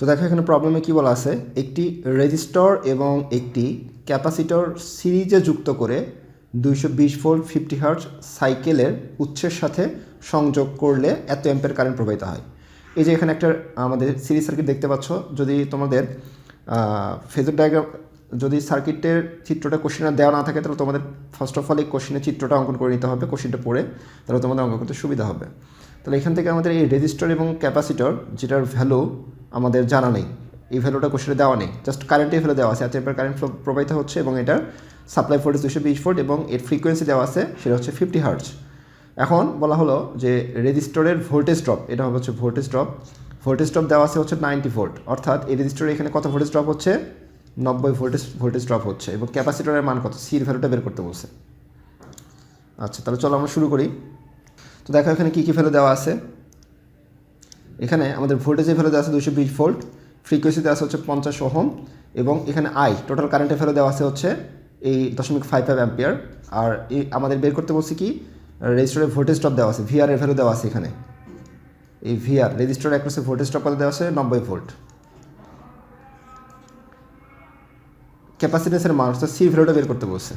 তো দেখো এখানে প্রবলেমে কী বলা আছে? একটি রেজিস্টর এবং একটি ক্যাপাসিটর সিরিজে যুক্ত করে দুইশো বিশ ভোল্ট ফিফটি হার্টস সাইকেলের উৎসের সাথে সংযোগ করলে এত অ্যাম্পের কারেন্ট প্রবাহিত হয়। এই যে এখানে একটা, আমাদের সিরিজ সার্কিট দেখতে পাচ্ছ। যদি তোমাদের ফেজর ডায়াগ্রাম যদি সার্কিটের চিত্রটা কোশ্চেনে দেওয়া না থাকে, তাহলে তোমাদের ফার্স্ট অফ অল এই কোশ্চেনের চিত্রটা অঙ্কন করে নিতে হবে কোশ্চেনটা পড়ে তাহলে তোমাদের অঙ্কন করতে সুবিধা হবে। তাহলে এখান থেকে আমাদের এই রেজিস্টার এবং ক্যাপাসিটর যেটার ভ্যালু আমাদের জানা নেই। এই ভ্যালুটা কোশ্চেনে দেওয়া নেই। জাস্ট কারেন্টের ভ্যালু দেওয়া আছে। এত এম্পের কারেন্ট প্রবাহিত হচ্ছে এবং এটার সাপ্লাই ভোল্টেজ দুশো বিশ ভোল্ট এবং এর ফ্রিকোয়েন্সি দেওয়া আছে সেটা হচ্ছে ফিফটি হার্টস এখন বলা হলো যে রেজিস্টরের ভোল্টেজ ড্রপ এটা হবে হচ্ছে ভোল্টেজ ড্রপ ভোল্টেজ ড্রপ দেওয়া আছে হচ্ছে নাইনটি ভোল্ট অর্থাৎ এই রেজিস্টরের এখানে কত ভোল্টেজ ড্রপ হচ্ছে? নব্বই ভোল্টেজ ভোল্টেজ ড্রপ হচ্ছে এবং ক্যাপাসিটরের মান কত? সির ভ্যালুটা বের করতে বলছে। আচ্ছা তাহলে চলো আমরা শুরু করি। তো দেখো এখানে কী কী ভ্যালু দেওয়া আছে। এখানে আমাদের ভোল্টেজের ভ্যালু দেওয়া আছে দুশো বিশ ভোল্ট ফ্রিকোয়েন্সি দেওয়া আছে হচ্ছে পঞ্চাশ ওহম, এবং এখানে আই টোটাল কারেন্টের ভ্যালু দেওয়া আছে হচ্ছে এই দশমিক ফাইভ ফাইভ অ্যাম্পিয়ার আর এই আমাদের বের করতে বলছি কি রেজিস্টারের ভোল্টেজ ড্রপ দেওয়া আছে ভিআর এর ভ্যালু দেওয়া আছে এখানে। এই ভিআর রেজিস্টার অ্যাক্রসে ভোল্টেজ ড্রপ কত দেওয়া আছে নব্বই ভোল্ট ক্যাপাসিটেন্সের মান, অর্থাৎ সি ভ্যালুটা বের করতে বলছে।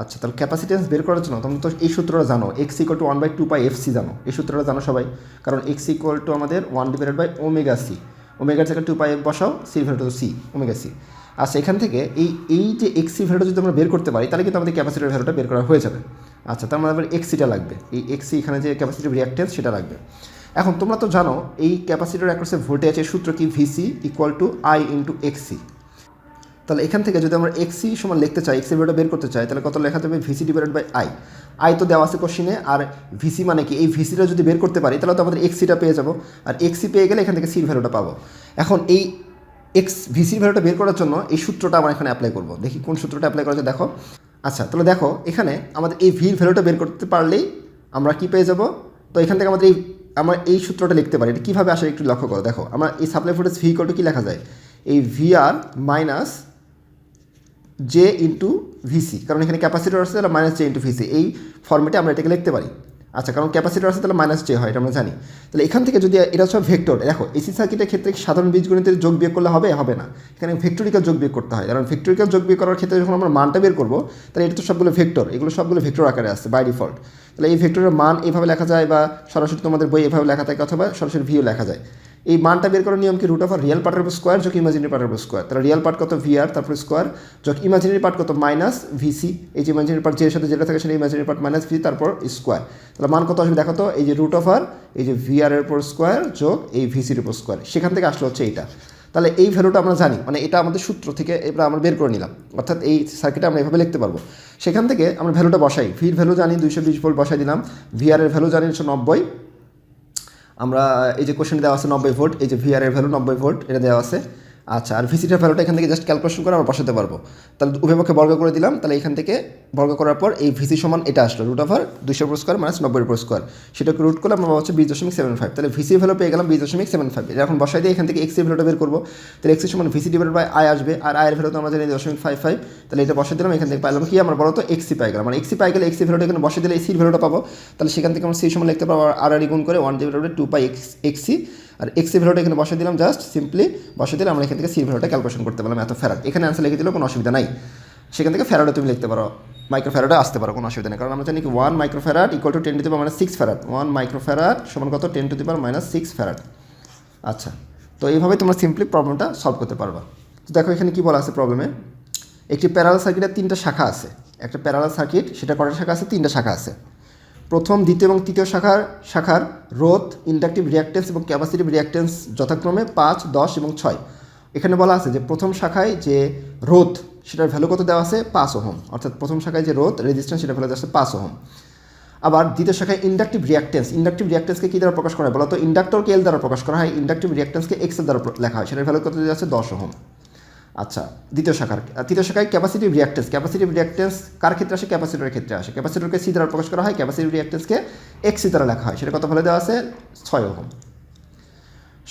আচ্ছা তাহলে ক্যাপাসিটেন্স বের করার জন্য তোমরা তো এই সূত্রটা জানো X equal to one by two pi F C জানো। এই সূত্রটা জানো সবাই? কারণ এক্স ইকুয়াল টু আমাদের one divided by omega C ওমেগার জায়গায় টু পাই এফ বসাও সি ভ্যালুটা তো সি ওমেগা সি আচ্ছা এখান থেকে এই এই যে এক্স সি ভ্যালুটা যদি আমরা বের করতে পারি, তাহলে কিন্তু আমাদের ক্যাপাসিটির ভ্যালুটা বের করা হয়ে যাবে। আচ্ছা তার মানে আবার এক্সিটা লাগবে। এই এক্সি এখানে যে ক্যাপাসিটিভ রিয়াক্টেন্স সেটা লাগবে। এখন তোমরা তো জানো, এই ক্যাপাসিটির অ্যাক্রসে ভোল্টেজের সূত্র কি VC equal to I into XC তাহলে এখান থেকে যদি আমরা এক্সি সমান লিখতে চাই এক্সি ভ্যালুটা বের করতে চাই, তাহলে কত লেখা যাবে? VC divided by I I তো দেওয়া আছে কোশ্চিনে আর ভিসি মানে কি? এই ভিসিটা যদি বের করতে পারি, তাহলে তো আমাদের এক্সিটা পেয়ে যাব। আর এক্সি পেয়ে গেলে এখান থেকে সির ভ্যালুটা পাবো। এখন এই এক্স ভিসির ভ্যালুটা বের করার জন্য এই সূত্রটা আমরা এখানে অ্যাপ্লাই করব। দেখি কোন সূত্রটা অ্যাপ্লাই করা যায় দেখো। আচ্ছা তাহলে দেখো, এখানে আমাদের এই ভির ভ্যালুটা বের করতে পারলেই আমরা কি পেয়ে যাব? তো এখান থেকে আমাদের এই, আমরা এই সূত্রটা লিখতে পারি। এটা কীভাবে আসলে একটু লক্ষ্য করো। দেখো, আমরা এই supply voltage V equal to কী লেখা যায়? এই VR minus J into VC কারণ এখানে ক্যাপাসিটর আছে, তাহলে মাইনাস জে ইন্টু ভিসি এই ফর্মেটে আমরা এটাকে লিখতে পারি। আচ্ছা কারণ ক্যাপাসিটর আছে, তাহলে মাইনাস জে হয়, এটা আমরা জানি। তাহলে এখান থেকে যদি, এটা হচ্ছে ভেক্টর দেখো এসি সার্কিটের ক্ষেত্রে সাধারণ বীজগণিতের যোগ বিয়োগ করলে হবে হবে না। এখানে ভেক্টরিক্যাল যোগ বিয়োগ করতে হয়, কারণ ভেক্টরিক্যাল যোগ বিয়োগ করার ক্ষেত্রে যখন আমরা মানটা বের করব, তাহলে এটা তো সবগুলো ভেক্টর এগুলো সবগুলো ভেক্টর আকারে আসছে বাই ডিফল্ট তাহলে এই ভেক্টরের মান এভাবে লেখা যায় বা সরাসরি তোমাদের বই এভাবে লেখা থাকে, অথবা সরাসরি ভিও লেখা যায়। এই মানটা বের করার নিয়ম কি? রুট অফ আর রিয়েল পার্টের উপর স্কোয়ার যোগ ইমাজিনারি পার্টের উপর স্কোয়ার তাহলে রিয়েল পার্ট কত ভিআর তারপর স্কোয়ার যোগ ইমাজিনারি পার্ট কত মাইনাস ভিসি এই যে ইমাজিনারি পার্ট যে সাথে যেটা থাকে সেটা ইমাজিনারি পার্ট মাইনাস ভি তারপর স্কোয়ার তাহলে মান কত আসবে দেখো তো? এই যে রুট অফ আর এই যে ভিআর এর উপর স্কোয়ার যোগ এই ভিসির উপর স্কোয়ার সেখান থেকে আসলে হচ্ছে এইটা। তাহলে এই ভ্যালুটা আমরা জানি মানে এটা আমাদের সূত্র থেকে এবার আমরা বের করে নিলাম। অর্থাৎ এই সার্কিটটা আমরা এভাবে লিখতে পারব। সেখান থেকে আমরা ভ্যালুটা বসাই। ভির ভ্যালু জানি, দুইশো বিশ ভোল্ট বসাই দিলাম। ভিআর এর ভ্যালু জানি হচ্ছে নব্বই। আমরা, এই যে কোশ্চেন দেওয়া আছে নব্বই ভোল্ট, এই যে ভিআর এর ভ্যালু নব্বই ভোল্ট, এটা দেওয়া আছে। আচ্ছা আর ভিসিটার ভ্যালুটা এখান থেকে জাস্ট ক্যালকুলেশন করে আমরা বসাতে পারব। তাহলে উভয়পক্ষে বর্গ করে দিলাম, তাহলে এখান থেকে বর্গ করার পর এই ভিসি সমান এটা আসলো রুট ওভার দুশো উপর স্কোয়ার মাইনাস নব্বই উপর স্কোয়ার সেটাকে রুট করলে আমরা হচ্ছে বিশ দশমিক সেভেন ফাইভ তাহলে ভিসি ভ্যালু পেয়ে গেলাম বিশ দশমিক সেভেন ফাইভ এটা এখন বসাই দিয়ে এখান থেকে এক্সি ভ্যালুটা বের করব। তাহলে এক্সি সমান ভিসি ডিভাইড বাই আই আসবে, আর আয়ের ভ্যালু তো আমরা জানি দশমিক ফাইভ ফাইভ তাহলে এটা বসাই দিলাম, এখান থেকে পাইলাম কি? আমরা বলো তো এক্সি পাই গেলাম। মানে এক্সি পাই গেলে এক্সি ভ্যালুটা এখানে বসে দিলে এসির ভ্যালুটা পাবো। তাহলে সেখান থেকে আমরা সেই সময় লিখতে পারব, আর আর গুণ করে one divide two pi X XC আর এক্সি ভ্যালুটা এখানে বসে দিলাম জাস্ট সিম্পলি বসে দিলে আমরা এখান থেকে সি ভ্যালুটা ক্যালকুলেশন করতে পারলাম এত ফেরাট এখানে অ্যান্সার লিখে দিলেও কোনো অসুবিধা নাই। সেখান থেকে ফেরাডও তুমি লিখতে পারো। মাইক্রোফেরাডে আসতে পারো, কোনো অসুবিধা নেই। কারণ আমরা জানি কি one microfarad equal to ten to the minus six farad one microfarad সমান কত? Ten to the power minus six farad আচ্ছা তো এইভাবে তোমরা সিম্পলি প্রবলেমটা সলভ করতে পারবা। তো দেখো এখানে কি বলা আছে প্রবলেমে একটি প্যারাল সার্কিটের তিনটা শাখা আছে। একটা প্যারাল সার্কিট সেটা কটা শাখা আছে? তিনটা শাখা আছে। প্রথম, দ্বিতীয় এবং তৃতীয় শাখার শাখার রোধ, ইন্ডাকটিভ রিয়াক্টেন্স এবং ক্যাপাসিটিভ রিয়াক্টেন্স যথাক্রমে পাঁচ, দশ এবং ছয়। এখানে বলা আছে যে প্রথম শাখায় যে রোধ, সেটার ভ্যালু কত দেওয়া আছে? পাঁচ ওহম। অর্থাৎ প্রথম শাখায় যে রোধ রেজিস্ট্যান্স সেটা ভ্যালু দেওয়া আছে পাঁচ ওহম। আবার দ্বিতীয় শাখায় ইন্ডাকটিভ রিয়াক্টেন্স। ইন্ডাকটিভ রিয়াক্টেন্সকে কী দ্বারা প্রকাশ করা হয়? বলতো ইন্ডাক্টরকে এল দ্বারা প্রকাশ করা হয়। ইন্ডাকটিভ রিয়াক্টেন্সকে এক্সের দ্বারা লেখা হয়। সেটার ভ্যালু কত দেওয়া আছে? দশ ওহম। আচ্ছা দ্বিতীয় শাখার তৃতীয় শাখায় ক্যাপাসিটিভ রিয়াক্টেন্স ক্যাপাসিটিভ রিয়াক্টেন্স কার ক্ষেত্রে আসে? ক্যাপাসিটরের ক্ষেত্রে আসে। ক্যাপাসিটরকে সি দ্বারা প্রকাশ করা হয় ক্যাপাসিটিভ রিয়াক্টেন্সকে এক্স দ্বারা লেখা হয়। সেটা কত ভ্যালু দেওয়া আছে? ছয় ওহম।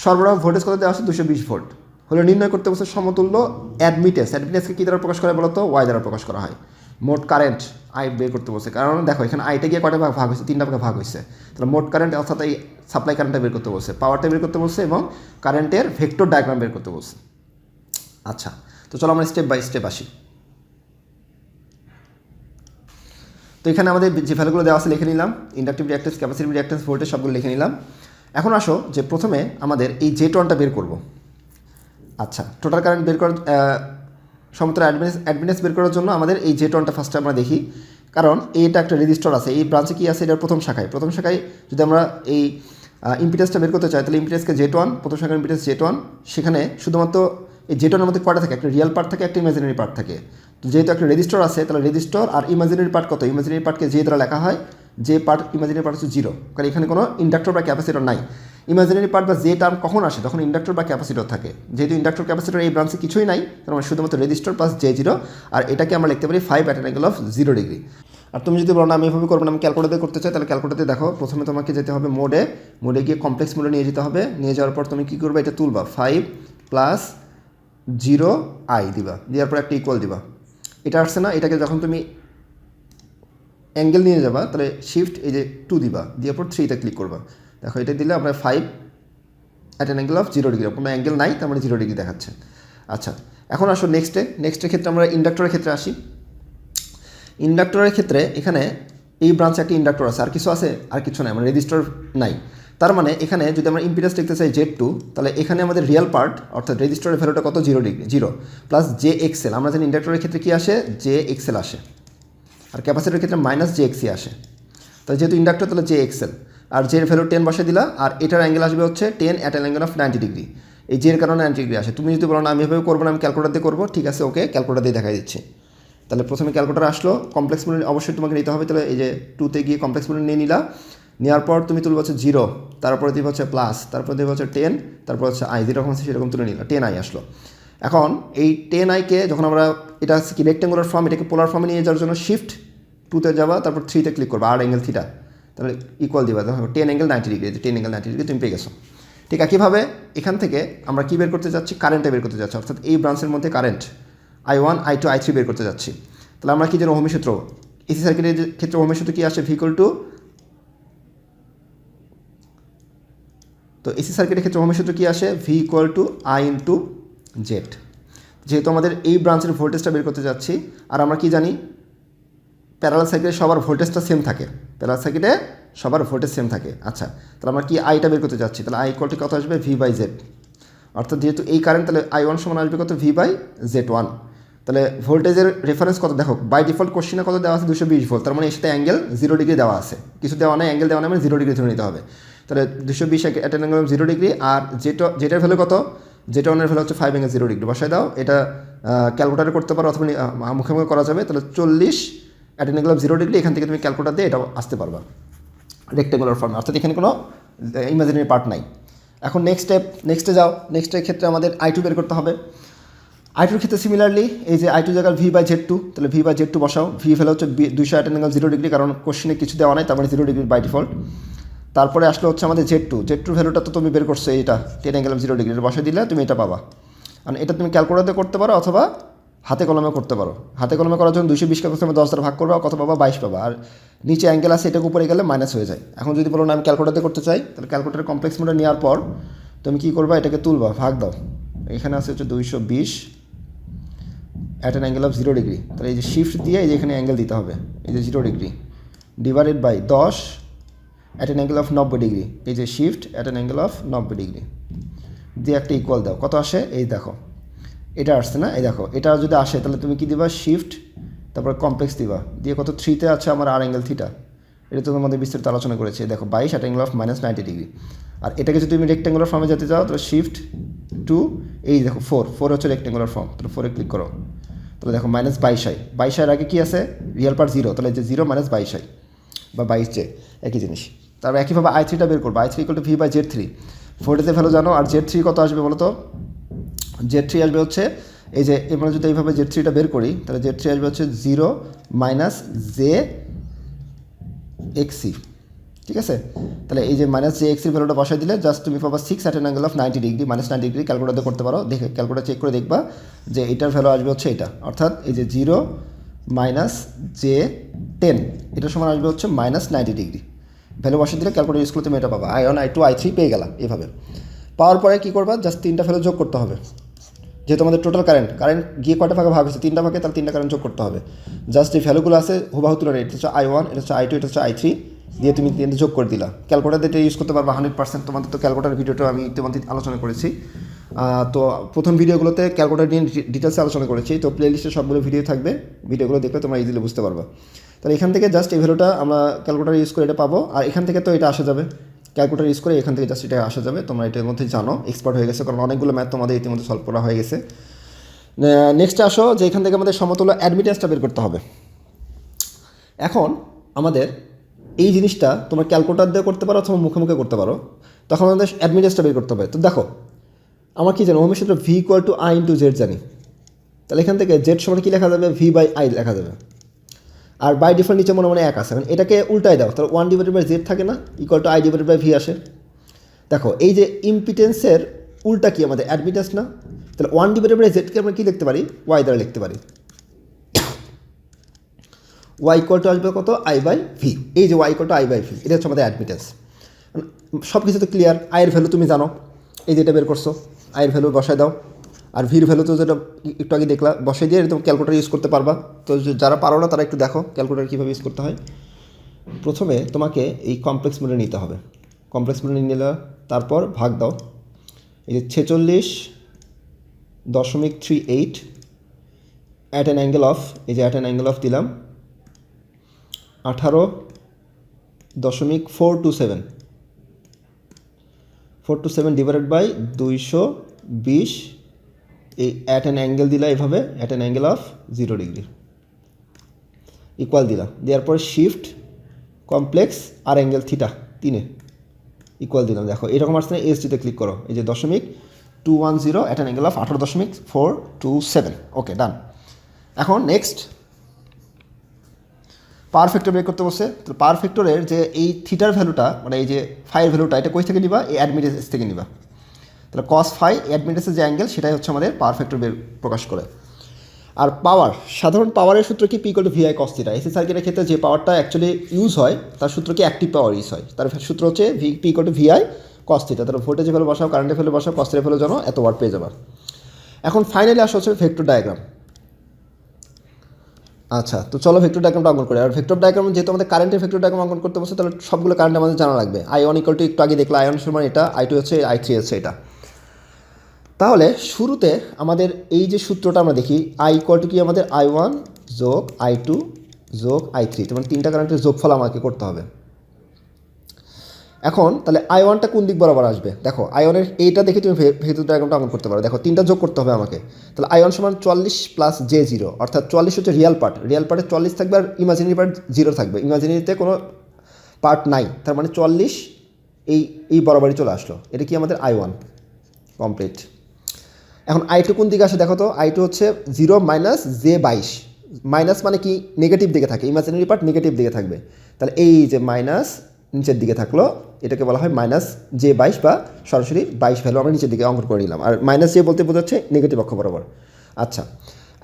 সরবরাহ ভোল্টেজ কত দেওয়া আছে? দুশো বিশ ভোল্ট। হলে নির্ণয় করতে বলছে সমতুল্য অ্যাডমিটেন্স অ্যাডমিটেন্সকে কী দ্বারা প্রকাশ করা বলতো? ওয়াই দ্বারা প্রকাশ করা হয়। মোট কারেন্ট আই বের করতে বলছে। কারণ দেখো, এখানে আইটা গিয়ে কটা ভাগ ভাগ হয়েছে? তিনটা ভাগে ভাগ হয়েছে। তাহলে মোট কারেন্ট অর্থাৎ এই সাপ্লাই কারেন্টটা বের করতে বলছে। পাওয়ারটা বের করতে বলছে এবং কারেন্টের ভেক্টর ডায়াগ্রাম বের করতে বলছে। আচ্ছা তো চলো আমরা স্টেপ বাই স্টেপ আসি। তো এখানে আমাদের যে ভ্যালুগুলো দেওয়া আছে লিখে নিলাম inductive reactance capacitive reactance voltage সবগুলো লিখে নিলাম। এখন আসো যে প্রথমে আমাদের এই জে টনটা বের করব। আচ্ছা টোটাল কারেন্ট বের করার সমতল অ্যাডমিনেস অ্যাডমিনেস বের করার জন্য আমাদের এই জে ওয়ানটা ফার্স্টে আমরা দেখি। কারণ এইটা একটা রেজিস্টার আছে, এই ব্রাঞ্চে কি আছে? এটার প্রথম শাখায়। প্রথম শাখায় যদি আমরা এই ইম্পিটেন্সটা বের করতে চাই, তাহলে ইম্পিটেন্সকে জেট ওয়ান প্রথম শাখার ইম্পিটেন্স জেট ওয়ান সেখানে শুধুমাত্র এই জেট মধ্যে কয়টা থাকে? একটা রিয়েল পার্ট থাকে, একটা ইমাজিনারি পার্ট থাকে। তো যেহেতু একটা রেজিস্টার আছে, তাহলে রেজিস্টার আর ইমাজিনারি পার্ট কত? ইমাজিনারি পার্টকে যে দ্বারা লেখা হয়, যে পার্ট ইমাজিনারি পার্ট হচ্ছে জিরো কারণ এখানে কোনো ইন্ডাক্টর বা ক্যাপাসিটর নাই। ইমাজিনারি পার্ট বা যে টার্ম কখন আসে? তখন ইন্ডাক্টর বা ক্যাপাসিটর থাকে। যেহেতু ইন্ডাক্টর ক্যাপাসিটর এই ব্রাঞ্চে কিছুই নাই, তার মানে শুধুমাত্র রেজিস্টার প্লাস জে জিরো আর এটাকে আমরা লিখতে পারি five at angle of zero degree আর তুমি যদি বলো, না, আমি এভাবে করব না, আমি ক্যালকুলেটর করতে চাই, তাহলে ক্যালকুলেটর দেখো, প্রথমে তোমাকে যেতে হবে মোডে মোডে গিয়ে কমপ্লেক্স মোডে নিয়ে যেতে হবে। নিয়ে যাওয়ার পর তুমি কী করবে? এটা তুলবা। ফাইভ প্লাস জিরো আই দিবা, দেওয়ার পর একটা ইকুয়াল দিবা। এটা আসছে না, এটাকে যখন তুমি অ্যাঙ্গেল নিয়ে যাবা, তাহলে শিফট এই যে টু দিবা দিয়ে পর থ্রিতে ক্লিক করবা। দেখো, এটা দিলে আমরা five at angle of zero degree কোনো অ্যাঙ্গেল নাই, তার মানে জিরো ডিগ্রি দেখাচ্ছে। আচ্ছা এখন আসো নেক্সটে নেক্সটের ক্ষেত্রে আমরা ইন্ডাক্টরের ক্ষেত্রে আসি। ইন্ডাক্টরের ক্ষেত্রে এখানে এই ব্রাঞ্চে একটা ইন্ডাক্টর আছে, আর কিছু আছে, আর কিছু নাই মানে রেজিস্টার নাই। তার মানে এখানে যদি আমরা ইম্পিডেন্স লিখতে চাই জেড টু তাহলে এখানে আমাদের রিয়েল পার্ট অর্থাৎ রেজিস্টারের ভ্যালুটা কত? Zero degree zero plus J XL আমরা জানি ইন্ডাক্টরের ক্ষেত্রে কী আসে? জে এক্সেল আসে। আর ক্যাপাসিটির ক্ষেত্রে মাইনাস জে এক্সি আসে। তাহলে যেহেতু ইন্ডাক্টর তাহলে জে এক্সেল আর জের ভ্যালু টেন বসে দিলা, আর এটার অ্যাঙ্গেল আসবে হচ্ছে ten at an angle of ninety degree এই জের কারণে নাইনটি ডিগ্রি আসে। তুমি যদি বলো, না, আমি এভাবে করব না, আমি ক্যালকুলেটার দিয়ে করব। ঠিক আছে ওকে ক্যালকুলেটার দিয়ে দেখাই দিচ্ছি। তাহলে প্রথমে ক্যালকুলেটার আসলো। কমপ্লেক্স মূল্য অবশ্যই তোমাকে নিতে হবে। তাহলে এই যে টুতে গিয়ে কমপ্লেক্স মূল্য নিয়ে নিলা। নেওয়ার পর তুমি তুলবে হচ্ছে জিরো তারপরে দিবে হচ্ছে প্লাস তারপর দিবে হচ্ছে টেন তারপর হচ্ছে আই যেরকম আছে সেরকম তুলে নিলাম টেন আই আসলো। এখন এই টেন আইকে যখন আমরা এটা কি রেক্টেঙ্গুলার ফর্ম এটাকে পোলার ফর্মে নিয়ে যাওয়ার জন্য শিফট টুতে যাবা, তারপর থ্রিতে ক্লিক করবা আর অ্যাঙ্গেল থিটা তাহলে ইকুয়াল দিবা। দেখো ten angle ninety degree ten angle ninety degree তুমি পেয়ে গেছো। ঠিক একইভাবে এখান থেকে আমরা কী বের করতে যাচ্ছি? কারেন্টে বের করতে যাচ্ছি, অর্থাৎ এই ব্রাঞ্চের মধ্যে current I one I two I three বের করতে যাচ্ছি। তাহলে আমরা কি যেন ওহমের সূত্র এসি সার্কিটের ক্ষেত্রে ওহমের সূত্র কী আসে? ভিকল টু তো এসি সার্কিটের ক্ষেত্রে ওহমের সূত্র কী আসে? V equal to I into Z যেহেতু আমাদের এই ব্রাঞ্চের ভোল্টেজটা বের করতে যাচ্ছি, আর আমরা কি জানি? প্যারালাল সার্কিটে সবার ভোল্টেজটা সেম থাকে। প্যারালাল সার্কিটে সবার ভোল্টেজ সেম থাকে। আচ্ছা তাহলে আমরা কি আইটা বের করতে যাচ্ছি? তাহলে আই ইকুয়ালটি কত আসবে? ভি বাই জেড অর্থাৎ যেহেতু এই কারেন্ট তাহলে আই ওয়ান সমান আসবে কত? ভি বাই জেড ওয়ান তাহলে ভোল্টেজের রেফারেন্স কত? দেখো বাই ডিফল্ট কোশ্চিনে কত দেওয়া আছে? দুশো বিশ ভোল্ট তার মানে এর সাথে অ্যাঙ্গেল জিরো ডিগ্রি দেওয়া আছে। কিছু দেওয়া নেই অ্যাঙ্গেল দেওয়া নেই মানে জিরো ডিগ্রি ধরে নিতে হবে। তাহলে দুশো বিশ অ্যাট অ্যাঙ্গেল জিরো ডিগ্রি আর যেটা যেটার ভ্যালু কত? যেটা ওয়ানের ভ্যালু হচ্ছে ফাইভ অ্যাঙ্গেল জিরো ডিগ্রি বসায় দাও, এটা ক্যালকুলেটারে করতে পারো অথবা মুখে মুখে করা যাবে। তাহলে চল্লিশ at an angle zero degree এখান থেকে তুমি ক্যালকুলেটার দিয়ে এটা আসতে পারবা। রেক্টেঙ্গুলার ফর্মে অর্থাৎ এখানে কোনো ইমাজিনারি পার্ট নাই। এখন নেক্সট স্টেপ নেক্সটে যাও। নেক্সটের ক্ষেত্রে আমাদের আই টু বের করতে হবে। আই টুর ক্ষেত্রে সিমিলারলি এই যে আই টু জায়গায় ভি বাই জেড টু তাহলে ভি বাই জেড টু বসাও। ভি ফেলে হচ্ছে দুইশো অ্যাট অ্যাঙ্গেল জিরো ডিগ্রি কারণ কোশ্চেনে কিছু দেওয়া নাই, তার মানে জিরো ডিগ্রি বাই ডিফল্ট তারপরে আসলে হচ্ছে আমাদের জেড টু জেড টুর ভ্যালুটা তো তুমি বের করছ, এইটা টেন অ্যাঙ্গেল জিরো ডিগ্রি বসে দিলে তুমি এটা পাবা। আর এটা তুমি ক্যালকুলেটারে করতে পারো অথবা হাতে কলমে করতে পারো। হাতে কলমে করার জন্য দুশো বিশকে প্রথমে দশ দ্বারা ভাগ করবা কত পাবা বাইশ পাবা। আর নিচে অ্যাঙ্গেল আছে, এটাকে উপরে গেলে মাইনাস হয়ে যায়। এখন যদি বলো না, আমি ক্যালকুলেটারে করতে চাই, তাহলে ক্যালকুলেটার কমপ্লেক্স মোডে নেওয়ার পর তুমি কী করবা, এটাকে তুলবা, ভাগ দাও। এখানে আছে হচ্ছে দুইশো বিশ at an angle of zero degree তাহলে এই যে শিফট দিয়ে এই যে এখানে অ্যাঙ্গেল দিতে হবে, এই যে জিরো ডিগ্রি ডিভাইডেড বাই দশ অ্যাট অ্যান অ্যাঙ্গেল অফ নব্বই ডিগ্রি এই যে shift at an angle of নব্বই ডিগ্রি দিয়ে একটা ইকুয়াল দাও। কত আসে? এই দেখো। এটা আসছে না? এই দেখো। এটা যদি আসে, তাহলে তুমি কি দিবা? শিফট তারপর কমপ্লেক্স দিবা। দিয়ে কত? থ্রিতে আছে আমার আর অ্যাঙ্গেল থিটা এটা তো তোমাদের বিস্তারিত আলোচনা করেছি। দেখো, বাইশ at angle of minus ninety degree আর এটাকে যদি তুমি রেক্টেঙ্গুলার ফর্মে যেতে চাও, তাহলে শিফট টু এই দেখো ফোর ফোর হচ্ছে রেক্টেঙ্গুলার ফর্ম তাহলে ফোরে ক্লিক করো। তাহলে দেখো মাইনাস বাইশ আই। বাইশ আয়ের আগে কী আছে? রিয়েল পার্ট জিরো তাহলে যে জিরো মাইনাস বাইশ আই বা বাইশ জে একই জিনিস। তারপর একইভাবে আই থ্রিটা বের করব। I three equal to V by Z three ভোল্টেজের ভ্যালু জানো, আর জেড থ্রি কত আসবে বলো তো? জেড থ্রি আসবে হচ্ছে, এই যে এবার যদি এইভাবে জেড থ্রিটা বের করি, তাহলে জেড থ্রি আসবে হচ্ছে জিরো মাইনাস জে এক্সি ঠিক আছে? তাহলে এই যে মাইনাস জে এক্সির ভ্যালুটা বসাই দিলে জাস্ট তুমি পাবা six at angle of ninety degree minus ninety degree calculator করতে পারো। দেখে ক্যালকুলেটার চেক করে দেখবা যে এটার ভ্যালু আসবে হচ্ছে এটা। অর্থাৎ এই যে জিরো মাইনাস জে টেন এটার সমান আসবে হচ্ছে মাইনাস নাইনটি ডিগ্রি ভ্যালু বসে দিলে ক্যালকুলেটর ইউজ করলে তুমি এটা পাবা। I one I two I three পেয়ে গেলাম এভাবে পাওয়ার পরে কী করবা? জাস্ট তিনটা ভ্যালু যোগ করতে হবে। যেহেতু আমাদের টোটাল কারেন্ট কারেন্ট গিয়ে কয়টা ভাগে ভাগ হয়েছে? তিনটা ভাগে, তাহলে তিনটা কারেন্ট যোগ করতে হবে। জাস্ট এই ভ্যালুগুলো আছে, হুবাহু তুলে এটা হচ্ছে আই ওয়ান, এটা হচ্ছে আই টু, এটা হচ্ছে আই থ্রি। দিয়ে তুমি তিনটে যোগ করে দিলা। ক্যালকুলেটার এটা ইউজ করতে পারবা হান্ড্রেড পার্সেন্ট তোমাদের তো ক্যালকুলেটার ভিডিওটা আমি ইতিমধ্যে আলোচনা করেছি। তো প্রথম ভিডিওগুলোতে ক্যালকুলেটার নিয়ে ডিটেলসে আলোচনা করেছি। তো প্লে লিস্টে সবগুলো ভিডিও থাকবে। ভিডিওগুলো দেখলে তোমরা ইজিলি বুঝতে পারবা। তাহলে এখান থেকে জাস্ট এই ভ্যালুটা আমরা ক্যালকুলেটার ইউজ করে এটা পাবো। আর এখান থেকে তো এটা আসা যাবে। ক্যালকুলেটার ইউজ করে এখান থেকে জাস্ট এটা আসা যাবে। তোমরা এটার মধ্যে জানো এক্সপার্ট হয়ে গেছে, কারণ অনেকগুলো ম্যাথ তোমাদের ইতিমধ্যে সলভ করা হয়ে গেছে। নেক্সট আসো, যে এখান থেকে আমাদের সমতুল্য অ্যাডমিটেন্সটা বের করতে হবে। এখন আমাদের এই জিনিসটা তোমরা ক্যালকুলেটার দিয়ে করতে পারো অথবা মুখে মুখে করতে পারো। তখন আমাদের অ্যাডমিটেন্সটা বের করতে হবে। তো দেখো, আমার কী জানো ওমের সূত্র V equal to I into Z জানি। তাহলে এখান থেকে জেড সমান কী লেখা যাবে? ভি বাই আই লেখা যাবে। আর বাই ডিফারেন্ট নিচে মনে মনে এক আছে। মানে এটাকে উল্টাই দাও, তাহলে ওয়ান ডিভাইডেড বাই জেড থাকে না equal to I divided by V আসে। দেখো, এই যে ইম্পিটেন্সের উল্টা কি আমাদের? অ্যাডমিটেন্স না? তাহলে ওয়ান ডিভাইডেড বাই জেডকে আমরা কী লিখতে পারি? ওয়াই দ্বারা লিখতে পারি। ওয়াই ইকুয়াল টু আসবে কত? আই বাই ভি এই যে Y equal to I by V এটা হচ্ছে আমাদের অ্যাডমিটেন্স সব কিছু তো ক্লিয়ার আয়ের ভ্যালু তুমি জানো। এই যেটা বের করছ আয়ের ভ্যালু বসায় দাও। আর ভির ভ্যালু তো যেটা একটু আগে দেখলা, বসে দিয়ে তুমি ক্যালকুলেটার ইউজ করতে পারবা। তো যারা পারো না, তারা একটু দেখো ক্যালকুলেটার কীভাবে ইউজ করতে হয়। প্রথমে তোমাকে এই কমপ্লেক্স মোডে নিতে হবে। কমপ্লেক্স মোডে নিয়ে নিলে, তারপর ভাগ দাও। এই যে ছেচল্লিশ দশমিক three eight at an angle of এই যে অ্যাট অ্যান অ্যাঙ্গেল অফ দিলাম, আঠারো দশমিক four two seven four two seven divided by দুইশো বিশ এই অ্যাট অ্যান অ্যাঙ্গেল দিলা এভাবে at an angle of zero degree equal দিলা। দেওয়ার পর শিফট কমপ্লেক্স আর অ্যাঙ্গেল থিটা তিনে। ইকুয়াল দিলাম। দেখো, এরকম আসছে এস জিতে ক্লিক করো। এই যে দশমিক two one zero at angle of আঠারো দশমিক four two seven okay done এখন নেক্সট পাওয়ার ফ্যাক্টর বের করতে বসে। তো পাওয়ার ফ্যাক্টরের যে এই থিটার ভ্যালুটা মানে এই যে ফাইয়ের ভ্যালুটা এটা কই থেকে নিবা? এই অ্যাডমিটেন্স থেকে নিবা। তাহলে কস ফাই অ্যাডমিটেন্সের যে অ্যাঙ্গেল সেটাই হচ্ছে আমাদের পাওয়ার ফ্যাক্টর বের প্রকাশ করে। আর পাওয়ার সাধারণ পাওয়ারের সূত্র কি P equal to VI cos theta AC সার্কিটের ক্ষেত্রে যে পাওয়ারটা অ্যাকচুয়ালি ইউজ হয়, তার সূত্র কি অ্যাক্টিভ পাওয়ার ইউজ হয়? তার সূত্র হচ্ছে V P equal to VI cos theta তাহলে ভোল্টেজ ভ্যালু বসাও কারেন্টের ভ্যালু বসাও কস্টের ভ্যালু জানো এত ওয়াট পেয়ে যাবা। এখন ফাইনালি আসা হচ্ছে ভেক্টর ডায়াগ্রাম আচ্ছা তো চলো ভেক্টর ডায়াগ্রামটা অঙ্কন করি। আর ভেক্টর ডায়াগ্রাম যেহেতু আমাদের কারেন্টের ভেক্টর ডায়াগ্রাম অঙ্কন করতে বসে, তাহলে সবগুলো কারেন্ট আমাদের জানা লাগবে। আই ওয়ান ইকুয়াল টু একটু আগে দেখলে আই ওয়ান সমান এটা আই টু হচ্ছে আই থ্রি হচ্ছে এটা। তাহলে শুরুতে আমাদের এই যে সূত্রটা আমরা দেখি আই ইকুয়াল টু কি আমাদের? আই ওয়ান যোগ আই টু যোগ আই থ্রি তোমার তিনটা কারেন্টের যোগফল আমাকে করতে হবে। এখন তাহলে আই ওয়ানটা কোন দিক বরাবর আসবে? দেখো আই ওয়ানের এইটা দেখে তুমি ভেতর ডায়াগ্রামটা অঙ্কন করতে পারো। দেখো, তিনটা যোগ করতে হবে আমাকে। তাহলে আই ওয়ান সমান চুয়াল্লিশ প্লাস জে জিরো অর্থাৎ চল্লিশ হচ্ছে রিয়াল পার্ট রিয়াল পার্টে চল্লিশ থাকবে আর ইমাজিনারি পার্ট জিরো থাকবে। ইমাজিনারিতে কোনো পার্ট নাই। তার মানে চল্লিশ এই এই বরাবরই চলে আসলো। এটা কি আমাদের আই ওয়ান কমপ্লিট এখন আই টু কোন দিকে আসে দেখো তো? আই টু হচ্ছে জিরো মাইনাস জে বাইশ। মাইনাস মানে কি? নেগেটিভ দিকে থাকে। ইমাজিনারি পার্ট নেগেটিভ দিকে থাকবে। তাহলে এই যে মাইনাস নিচের দিকে থাকল, এটাকে বলা হয় মাইনাস জে বাইশ বা সরাসরি বাইশ ভ্যালু আমরা নিচের দিকে অঙ্কন করে নিলাম। আর মাইনাস জে বলতে বোঝাচ্ছে নেগেটিভ অক্ষ বরাবর। আচ্ছা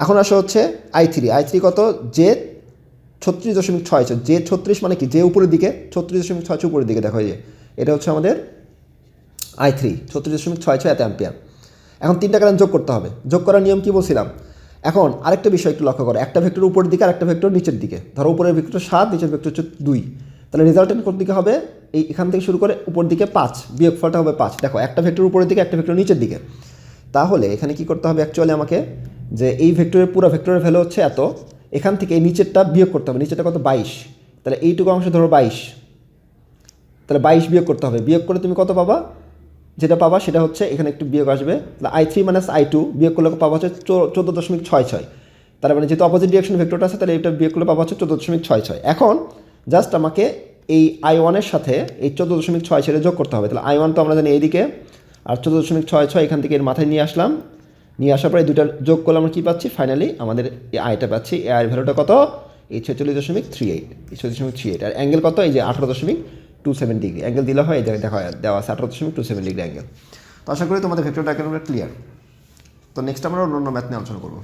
এখন আসা হচ্ছে আই থ্রি আই থ্রি কত? জে ছত্রিশ দশমিক ছয় জে ছত্রিশ মানে কি? যে উপরের দিকে। ছত্রিশ দশমিক ছয় উপরের দিকে। দেখো যে, এটা হচ্ছে আমাদের আই থ্রি ছত্রিশ দশমিক ছয় ছয় এত অ্যাম্পিয়ার এখন তিনটা কারেন্ট যোগ করতে হবে। যোগ করার নিয়ম কি বলছিলাম? এখন আরেকটা বিষয় একটু লক্ষ্য করো। একটা ভেক্টর উপরের দিকে আর একটা ভেক্টর নিচের দিকে। ধরো উপরের ভেক্টর সাত, নিচের ভেক্টর হচ্ছে দুই। তাহলে রেজাল্টেন্ট কোন দিকে হবে? এই এখান থেকে শুরু করে উপর দিকে পাঁচ। বিয়োগ বিয়োগফলটা হবে পাঁচ। দেখো, একটা ভেক্টর উপরের দিকে, একটা ভেক্টর নিচের দিকে। তাহলে এখানে কি করতে হবে অ্যাকচুয়ালি আমাকে? যে এই ভেক্টরের পুরো ভেক্টরের ভ্যালু হচ্ছে এত। এখান থেকে এই নিচেরটা বিয়োগ করতে হবে। নিচেরটা কত? বাইশ। তাহলে এইটুকু অংশ ধরো বাইশ। তাহলে বাইশ বিয়োগ করতে হবে। বিয়োগ করে তুমি কত পাবা? যেটা পাবা সেটা হচ্ছে এখানে একটু বিয়োগ আসবে। তাহলে I three minus I two বিয়োগ করলে পাবা হচ্ছে চোদ্দ দশমিক ছয় ছয়। তার মানে যেহেতু অপোজিট ডিরেকশন ভেক্টরটা আছে, তাহলে এটা বিয়োগ করলে পাবা হচ্ছে চোদ্দ দশমিক ছয় ছয়। এখন জাস্ট আমাকে এই আই ওয়ানের সাথে এই চোদ্দ দশমিক ছয় ছয় যোগ করতে হবে। তাহলে আই ওয়ান তো আমরা জানি এইদিকে, আর চোদ্দ দশমিক ছয় ছয় এখান থেকে এর মাথায় নিয়ে আসলাম। নিয়ে আসার পরে দুটা যোগ করলে আমরা কী পাচ্ছি? ফাইনালি আমাদের এই আয়টা পাচ্ছি। এই আয়ের ভ্যালুটা কত? এই ছেচল্লিশ দশমিক থ্রি এইট এই ছত্রিশ দশমিক থ্রি এইট আর অ্যাঙ্গেল কত? এই যে আঠারো দশমিক টু সেভেন ডিগ্রি অ্যাঙ্গেল দিলে হয় এটা দেখা দেওয়া আছে আঠারো দশমিক টু সেভেন ডিগ্রি অ্যাঙ্গেল তো আশা করি তোমাদের ভেক্টর ডায়াগ্রামটা ক্লিয়ার তো নেক্সট আমরা অন্য ম্যাথ নিয়ে আলোচনা করব।